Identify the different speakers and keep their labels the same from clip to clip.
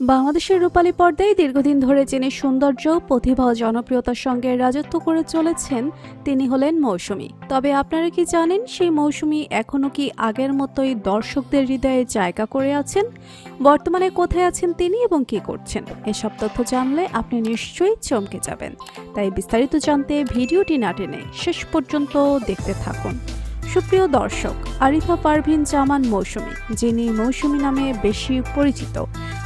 Speaker 1: বাংলাদেশের রূপালী পর্দায় দীর্ঘদিন ধরে যিনি সৌন্দর্য, প্রতিভা ও জনপ্রিয়তার সঙ্গে রাজত্ব করে চলেছেন তিনি হলেন মৌসুমী। তবে আপনারা কি জানেন, সেই মৌসুমী এখনও কি আগের মতোই দর্শকদের হৃদয়ে জায়গা করে আছেন? বর্তমানে কোথায় আছেন তিনি এবং কি করছেন? এসব তথ্য জানলে আপনি নিশ্চয়ই চমকে যাবেন। তাই বিস্তারিত জানতে ভিডিওটি না টেনে শেষ পর্যন্ত দেখতে থাকুন। সুপ্রিয় দর্শক, আরিফা পারভিন জামান মৌসুমী, যিনি মৌসুমী নামে বেশি পরিচিত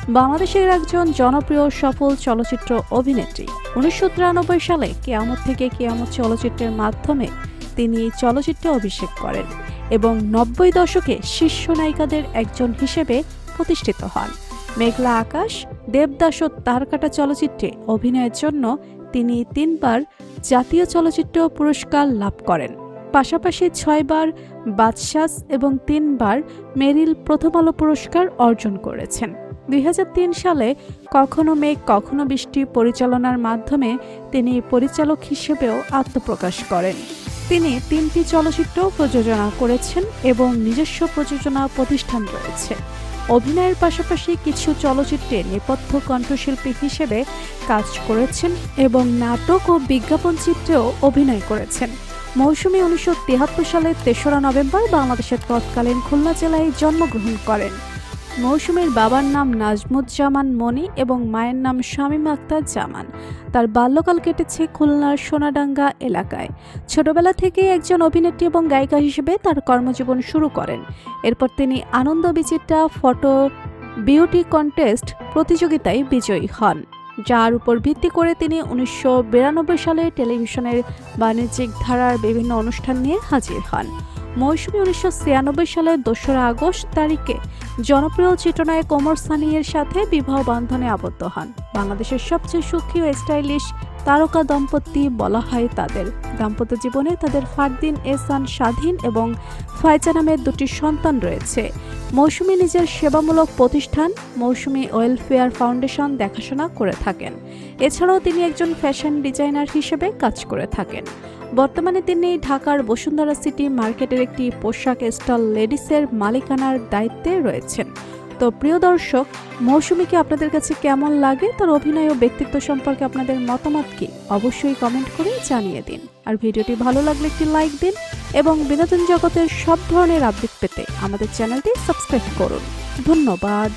Speaker 1: বাংলাদেশের একজন জনপ্রিয় সফল চলচ্চিত্র অভিনেত্রী। উনিশশো তিরানব্বই সালে কেয়ামত থেকে কেয়ামত চলচ্চিত্রের মাধ্যমে তিনি চলচ্চিত্রে অভিষেক করেন এবং নব্বই দশকে শীর্ষ নায়িকাদের একজন হিসেবে প্রতিষ্ঠিত হন। মেঘলা আকাশ, দেবদাস ও তারকাটা চলচ্চিত্রে অভিনয়ের জন্য তিনি তিনবার জাতীয় চলচ্চিত্র পুরস্কার লাভ করেন। পাশাপাশি ছয়বার বাদশাস এবং তিনবার মেরিল প্রথম আলো পুরস্কার অর্জন করেছেন। দুই হাজার তিন সালে কখনো মেঘ, কখনো বৃষ্টি পরিচালনার মাধ্যমে তিনি পরিচালক হিসেবেও আত্মপ্রকাশ করেন। তিনি তিনটি চলচ্চিত্র প্রযোজনা করেছেন এবং নিজস্ব প্রযোজনা প্রতিষ্ঠান রয়েছে। অভিনয়ের পাশাপাশি কিছু চলচ্চিত্রে নেপথ্য কণ্ঠশিল্পী হিসেবে কাজ করেছেন এবং নাটক ও বিজ্ঞাপন চিত্রেও অভিনয় করেছেন। মৌসুমি উনিশশো সালের তেসরা নভেম্বর বাংলাদেশের তৎকালীন খুলনা জেলায় জন্মগ্রহণ করেন। মৌসুমীর বাবার নাম নাজমুজ্জামান মনি এবং মায়ের নাম শামীম আক্তার জামান। তার বাল্যকাল কেটেছে খুলনার সোনাডাঙ্গা এলাকায়। ছোটবেলা থেকেই একজন অভিনেত্রী এবং গায়িকা হিসেবে তার কর্মজীবন শুরু করেন। এরপর তিনি Ananda Bichitra photo beauty contest প্রতিযোগিতায় বিজয়ী হন, যার উপর ভিত্তি করে তিনি উনিশশো বিরানব্বই সালে টেলিভিশনের বাণিজ্যিক ধারার বিভিন্ন অনুষ্ঠান নিয়ে হাজির হন। মৌসুমী উনিশশো সালের দোসরা আগস্ট তারিখে জনপ্রিয় চিত্রনায়ক ওমর সানিয়ের সাথে বিবাহ বন্ধনে আবদ্ধ হন। বাংলাদেশের সবচেয়ে সুখী ও স্টাইলিশ তারকা দম্পতি বলা হয় তাদের। দাম্পত্য জীবনে তাদের ফারদিন এসান স্বাধীন এবং ফায়জা নামের দুটি সন্তান রয়েছে। মৌসুমী নিজের সেবামূলক প্রতিষ্ঠান, মৌসুমী ওয়েলফেয়ার ফাউন্ডেশন দেখাশোনা করে থাকেন। এছাড়াও তিনি একজন ফ্যাশন ডিজাইনার হিসেবে কাজ করে থাকেন। বর্তমানে তিনি ঢাকার বসুন্ধরা সিটি মার্কেটের একটি পোশাক স্টল লেডিসের মালিকানার দায়িত্বে রয়েছেন। তো প্রিয় দর্শক মৌসুমীকে আপনাদের কাছে কেমন লাগে? তার অভিনয় ও ব্যক্তিত্ব সম্পর্কে আপনাদের মতামত কি? অবশ্যই কমেন্ট করে জানিয়ে দিন। আর ভিডিওটি ভালো লাগলে একটি লাইক দিন এবং বিনোদন জগতের সব ধরনের আপডেট পেতে আমাদের চ্যানেলটি সাবস্ক্রাইব করুন। ধন্যবাদ।